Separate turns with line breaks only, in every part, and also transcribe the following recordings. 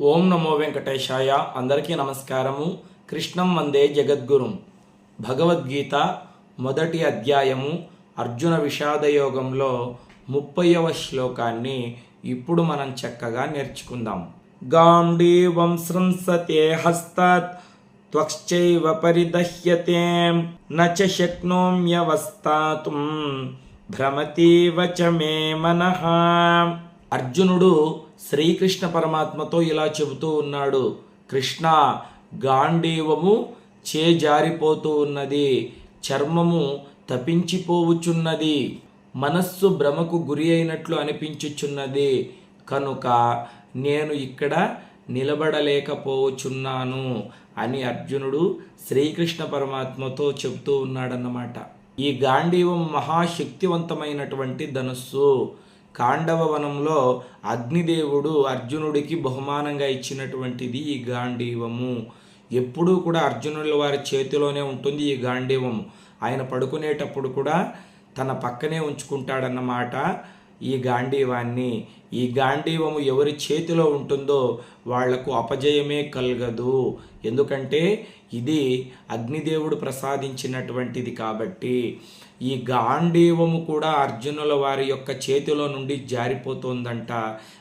ఓం నమో వెంకటేశాయ. అందరికీ నమస్కారము. కృష్ణం వందే జగద్గురుం. భగవద్గీత మొదటి అధ్యాయము అర్జున విషాదయోగంలో ముప్పైవ శ్లోకాన్ని ఇప్పుడు మనం చక్కగా నేర్చుకుందాం. గాంధీవం సృంసతే హస్తాత్ త్వక్చైవ పరిదహ్యతే నచ శక్నోమ్యవస్థాతుం భ్రమతీవ చ మే మనః. అర్జునుడు శ్రీకృష్ణ పరమాత్మతో ఇలా చెబుతూ ఉన్నాడు. కృష్ణ గాంధీవము చేజారిపోతూ ఉన్నది. చర్మము తపించిపోవుచున్నది. మనస్సు భ్రమకు గురి అయినట్లు అనిపించుచున్నది. కనుక నేను ఇక్కడ నిలబడలేకపోవచున్నాను అని అర్జునుడు శ్రీకృష్ణ పరమాత్మతో చెబుతూ ఉన్నాడన్నమాట. ఈ గాంధీవం మహాశక్తివంతమైనటువంటి ధనుస్సు. కాండవ వనంలో అగ్నిదేవుడు అర్జునుడికి బహుమానంగా ఇచ్చినటువంటిది ఈ గాంధీవము. ఎప్పుడూ కూడా అర్జునుల వారి చేతిలోనే ఉంటుంది ఈ గాంధీవము. ఆయన పడుకునేటప్పుడు కూడా తన పక్కనే ఉంచుకుంటాడన్నమాట. ఈ గాంధీవాన్ని ఈ గాంధీవము ఎవరి చేతిలో ఉంటుందో వాళ్ళకు అపజయమే కలగదు. ఎందుకంటే ఇది అగ్నిదేవుడు ప్రసాదించినటువంటిది కాబట్టి ఈ గాంధీవము కూడా అర్జునుల వారి యొక్క చేతిలో నుండి జారిపోతోందంట.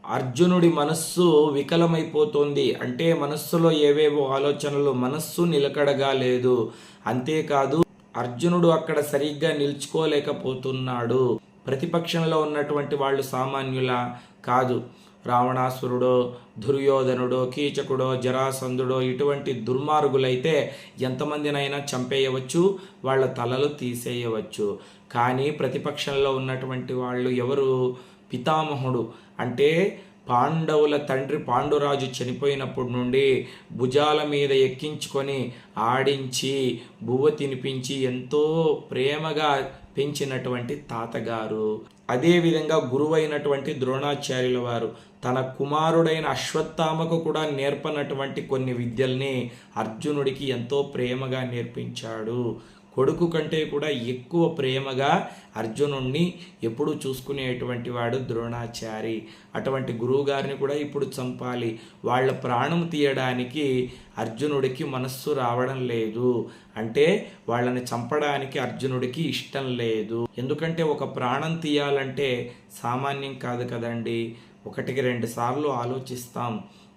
అర్జునుడి మనస్సు వికలమైపోతోంది. అంటే మనస్సులో ఏవేవో ఆలోచనలు మనస్సు నిలకడగా లేదు. అంతేకాదు అర్జునుడు అక్కడ సరిగ్గా నిల్చుకోలేకపోతున్నాడు. ప్రతిపక్షంలో ఉన్నటువంటి వాళ్ళు సామాన్యుల కాదు. రావణాసురుడో దుర్యోధనుడో కీచకుడో జరాసంధుడో ఇటువంటి దుర్మార్గులైతే ఎంతమందినైనా చంపేయవచ్చు వాళ్ళ తలలు తీసేయవచ్చు. కానీ ప్రతిపక్షంలో ఉన్నటువంటి వాళ్ళు ఎవరు? పితామహుడు. అంటే పాండవుల తండ్రి పాండురాజు చనిపోయినప్పటి నుండి భుజాల మీద ఎక్కించుకొని ఆడించి బువ్వ తినిపించి ఎంతో ప్రేమగా పెంచినటువంటి తాతగారు. అదేవిధంగా గురువైనటువంటి ద్రోణాచార్యుల వారు తన కుమారుడైన అశ్వత్థామకు కూడా నేర్పనటువంటి కొన్ని విద్యల్ని అర్జునుడికి ఎంతో ప్రేమగా నేర్పించాడు. కొడుకు కంటే కూడా ఎక్కువ ప్రేమగా అర్జునుణ్ణి ఎప్పుడు చూసుకునేటువంటి వాడు ద్రోణాచారి. అటువంటి గురువుగారిని కూడా ఇప్పుడు చంపాలి. వాళ్ళ ప్రాణం తీయడానికి అర్జునుడికి మనస్సు రావడం లేదు. అంటే వాళ్ళని చంపడానికి అర్జునుడికి ఇష్టం లేదు. ఎందుకంటే ఒక ప్రాణం తీయాలంటే సామాన్యం కాదు కదండి. ఒకటికి రెండు సార్లు ఆలోచిస్తాం.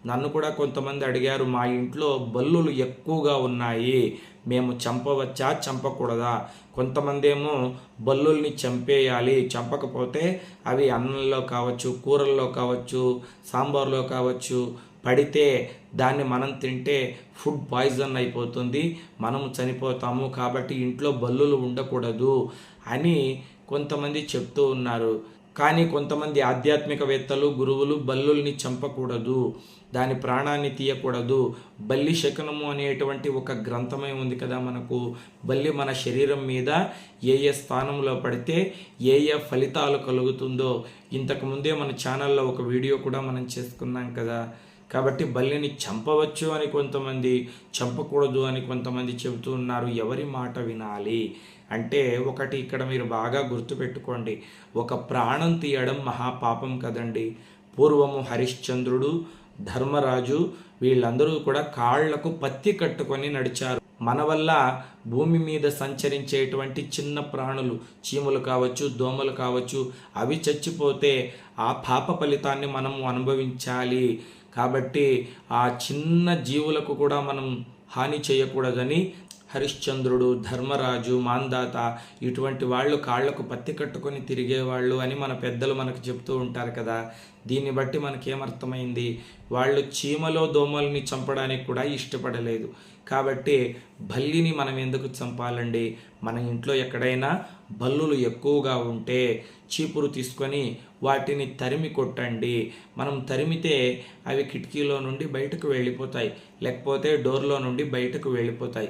నన్ను కూడా కొంతమంది అడిగారు మా ఇంట్లో బల్లులు ఎక్కువగా ఉన్నాయి మేము చంపవచ్చా చంపకూడదా? కొంతమంది ఏమో బల్లుల్ని చంపేయాలి చంపకపోతే అవి అన్నంలో కావచ్చు కూరల్లో కావచ్చు సాంబార్లో కావచ్చు పడితే దాన్ని మనం తింటే ఫుడ్ పాయిజన్ అయిపోతుంది మనం చనిపోతాము కాబట్టి ఇంట్లో బల్లులు ఉండకూడదు అని కొంతమంది చెప్తూ ఉన్నారు. కానీ కొంతమంది ఆధ్యాత్మికవేత్తలు గురువులు బల్లుల్ని చంపకూడదు దాని ప్రాణాన్ని తీయకూడదు. బల్లి శకనము అనేటువంటి ఒక గ్రంథమే ఉంది కదా మనకు. బల్లి మన శరీరం మీద ఏ ఏ స్థానంలో పడితే ఏ ఏ ఫలితాలు కలుగుతుందో. ఇంతకుముందే మన ఛానల్లో ఒక వీడియో కూడా మనం చేసుకున్నాం కదా. కాబట్టి బల్లిని చంపవచ్చు అని కొంతమంది చంపకూడదు అని కొంతమంది చెబుతూ ఉన్నారు. ఎవరి మాట వినాలి? అంటే ఒకటి ఇక్కడ మీరు బాగా గుర్తుపెట్టుకోండి. ఒక ప్రాణం తీయడం మహాపాపం కదండి. పూర్వము హరిశ్చంద్రుడు ధర్మరాజు వీళ్ళందరూ కూడా కాళ్ళకు పత్తి కట్టుకొని నడిచారు. మన వల్ల భూమి మీద సంచరించేటువంటి చిన్న ప్రాణులు చీములు కావచ్చు దోమలు కావచ్చు అవి చచ్చిపోతే ఆ పాప ఫలితాన్ని మనము అనుభవించాలి. కాబట్టి ఆ చిన్న జీవులకు కూడా మనం హాని చేయకూడదని హరిశ్చంద్రుడు ధర్మరాజు మాందాత ఇటువంటి వాళ్ళు కాళ్ళకు పత్తి కట్టుకొని తిరిగేవాళ్ళు అని మన పెద్దలు మనకు చెప్తూ ఉంటారు కదా. దీన్ని బట్టి మనకేమర్థమైంది? వాళ్ళు చీమలో దోమల్ని చంపడానికి కూడా ఇష్టపడలేదు. కాబట్టి బల్లిని మనం ఎందుకు చంపాలండి? మన ఇంట్లో ఎక్కడైనా బల్లులు ఎక్కువగా ఉంటే చీపురు తీసుకొని వాటిని తరిమి కొట్టండి. మనం తరిమితే అవి కిటికీలో నుండి బయటకు వెళ్ళిపోతాయి. లేకపోతే డోర్లో నుండి బయటకు వెళ్ళిపోతాయి.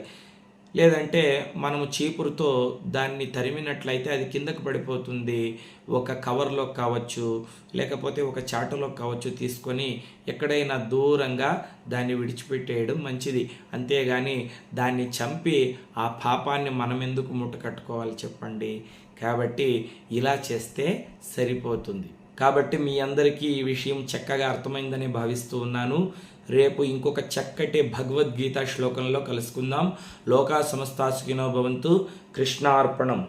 లేదంటే మనము చీపురుతో దాన్ని తరిమినట్లయితే అది కిందకు పడిపోతుంది. ఒక కవర్లో కావచ్చు లేకపోతే ఒక చాటలో కావచ్చు తీసుకొని ఎక్కడైనా దూరంగా దాన్ని విడిచిపెట్టేయడం మంచిది. అంతేగాని దాన్ని చంపి ఆ పాపాన్ని మనం ఎందుకు ముట్ట కట్టుకోవాలి చెప్పండి? కాబట్టి ఇలా చేస్తే సరిపోతుంది. కాబట్టి మీ అందరికీ ఈ విషయం చక్కగా అర్థమైందని భావిస్తూ ఉన్నాను. రేపు ఇంకొక చక్కటి భగవద్గీత శ్లోకంలో కలుసుకుందాం. లోకా సమస్తాసుకినో భవంతు. కృష్ణార్పణం.